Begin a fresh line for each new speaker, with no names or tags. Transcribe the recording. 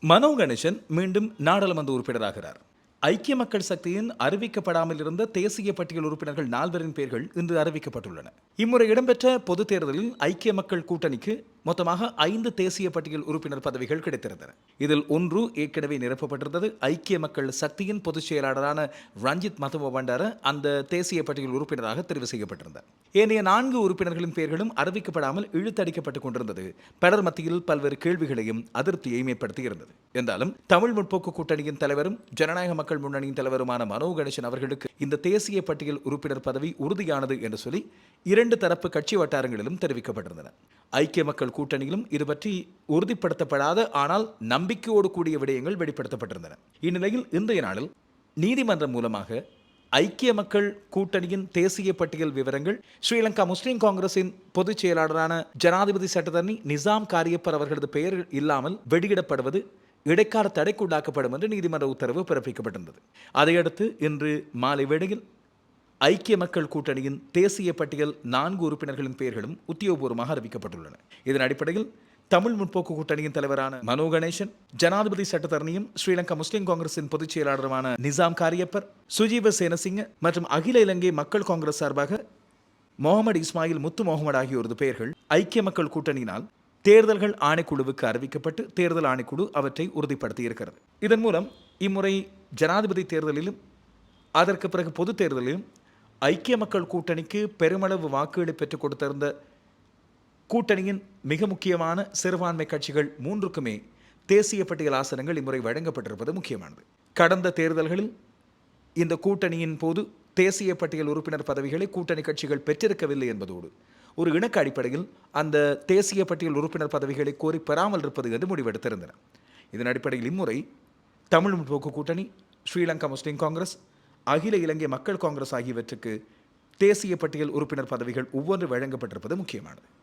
மனோ கணேசன் மீண்டும் நாடாளுமன்ற உறுப்பினராகிறார். ஐக்கிய மக்கள் சக்தியின் அறிவிக்கப்படாமல் இருந்த தேசிய பட்டியல் உறுப்பினர்கள் நால்வரின் பெயர்கள் இன்று அறிவிக்கப்பட்டுள்ளன. இம்முறை இடம்பெற்ற பொதுத் தேர்தலில் ஐக்கிய மக்கள் கூட்டணிக்கு மொத்தமாக ஐந்து தேசிய பட்டியல் உறுப்பினர் பதவிகள் கிடைத்திருந்தன. இதில் ஒன்று ஏற்கனவே நிரப்பப்பட்டிருந்தது. ஐக்கிய மக்கள் சக்தியின் பொதுச் செயலாளரான ரஞ்சித் மதுவ பண்டார அந்த தேசிய பட்டியல் உறுப்பினராக தெரிவு செய்யப்பட்டிருந்தார். ஏனைய நான்கு உறுப்பினர்களின் பெயர்களும் அறிவிக்கப்படாமல் இழுத்தடிக்கப்பட்டுக் கொண்டிருந்தது. பலர் மத்தியில் பல்வேறு கேள்விகளையும் அதிருப்தியையும் ஏற்படுத்தியிருந்தது. என்றாலும் தமிழ் முற்போக்கு கூட்டணியின் தலைவரும் ஜனநாயக மக்கள் முன்னணியின் தலைவருமான மனோ கணேசன் அவர்களுக்கு இந்த தேசிய பட்டியல் உறுப்பினர் பதவி உறுதியானது என்று சொல்லி இரண்டு தரப்பு கட்சி வட்டாரங்களிலும் தெரிவிக்கப்பட்டிருந்தன. ஐக்கிய மக்கள் கூட்டணியிலும் இது பற்றி உறுதிப்படுத்தப்படாத ஆனால் நம்பிக்கையோடு கூடிய விடயங்கள் வெளிப்படுத்தப்பட்டிருந்தன. இந்நிலையில் இன்றைய நாளில் நீதிமன்றம் மூலமாக ஐக்கிய மக்கள் கூட்டணியின் தேசிய பட்டியல் விவரங்கள் ஸ்ரீலங்கா முஸ்லீம் காங்கிரசின் பொதுச் செயலாளரான ஜனாதிபதி சட்டத்தரணி நிசாம் காரியப்பர் அவர்களது பெயர் இல்லாமல் வெளியிடப்படுவது இடைக்கால தடைக்குள்ளாக்கப்படும் என்று நீதிமன்ற உத்தரவு பிறப்பிக்கப்பட்டிருந்தது. அதையடுத்து இன்று மாலை வேளையில் ஐக்கிய மக்கள் கூட்டணியின் தேசிய பட்டியல் நான்கு உறுப்பினர்களின் பெயர்களும் உத்தியோகபூர்வமாக அறிவிக்கப்பட்டுள்ளன. இதன் அடிப்படையில் தமிழ் முற்போக்கு கூட்டணியின் தலைவரான மனோ கணேசன் ஜனாதிபதி சட்டத்தரணியும் ஸ்ரீலங்கா முஸ்லிம் காங்கிரசின் பொதுச் செயலாளருமான நிசாம் காரியப்பர் சுஜீவ சேனசிங்க மற்றும் அகில இலங்கை மக்கள் காங்கிரஸ் சார்பாக முகமது இஸ்மாயில் முத்து முகமது ஆகியோரது பெயர்கள் ஐக்கிய மக்கள் கூட்டணியினால் தேர்தல்கள் ஆணைக்குழுவுக்கு அறிவிக்கப்பட்டு தேர்தல் ஆணைக்குழு அவற்றை உறுதிப்படுத்தி இருக்கிறது இதன் மூலம் இம்முறை ஜனாதிபதி தேர்தலிலும் அதற்கு பிறகு பொதுத் தேர்தலிலும் ஐக்கிய மக்கள் கூட்டணிக்கு பெருமளவு வாக்குகளை பெற்றுக் கொடுத்திருந்த கூட்டணியின் மிக முக்கியமான சிறுபான்மை கட்சிகள் மூன்றுக்குமே தேசிய பட்டியல் ஆசனங்கள் இம்முறை வழங்கப்பட்டிருப்பது முக்கியமானது. கடந்த தேர்தல்களில் இந்த கூட்டணியின் போது தேசிய பட்டியல் உறுப்பினர் பதவிகளை கூட்டணி கட்சிகள் பெற்றிருக்கவில்லை என்பதோடு ஒரு இணக்க அடிப்படையில் அந்த தேசிய பட்டியல் உறுப்பினர் பதவிகளை கோரி பெறாமல் இருப்பது என்று முடிவெடுத்திருந்தன. இதன் அடிப்படையில் இம்முறை தமிழ் முற்போக்கு கூட்டணி ஸ்ரீலங்கா முஸ்லீம் காங்கிரஸ் அகில இலங்கை மக்கள் காங்கிரஸ் ஆகியவற்றுக்கு தேசிய பட்டியல் உறுப்பினர் பதவிகள் ஒவ்வொன்று வழங்கப்பட்டிருப்பது முக்கியமானது.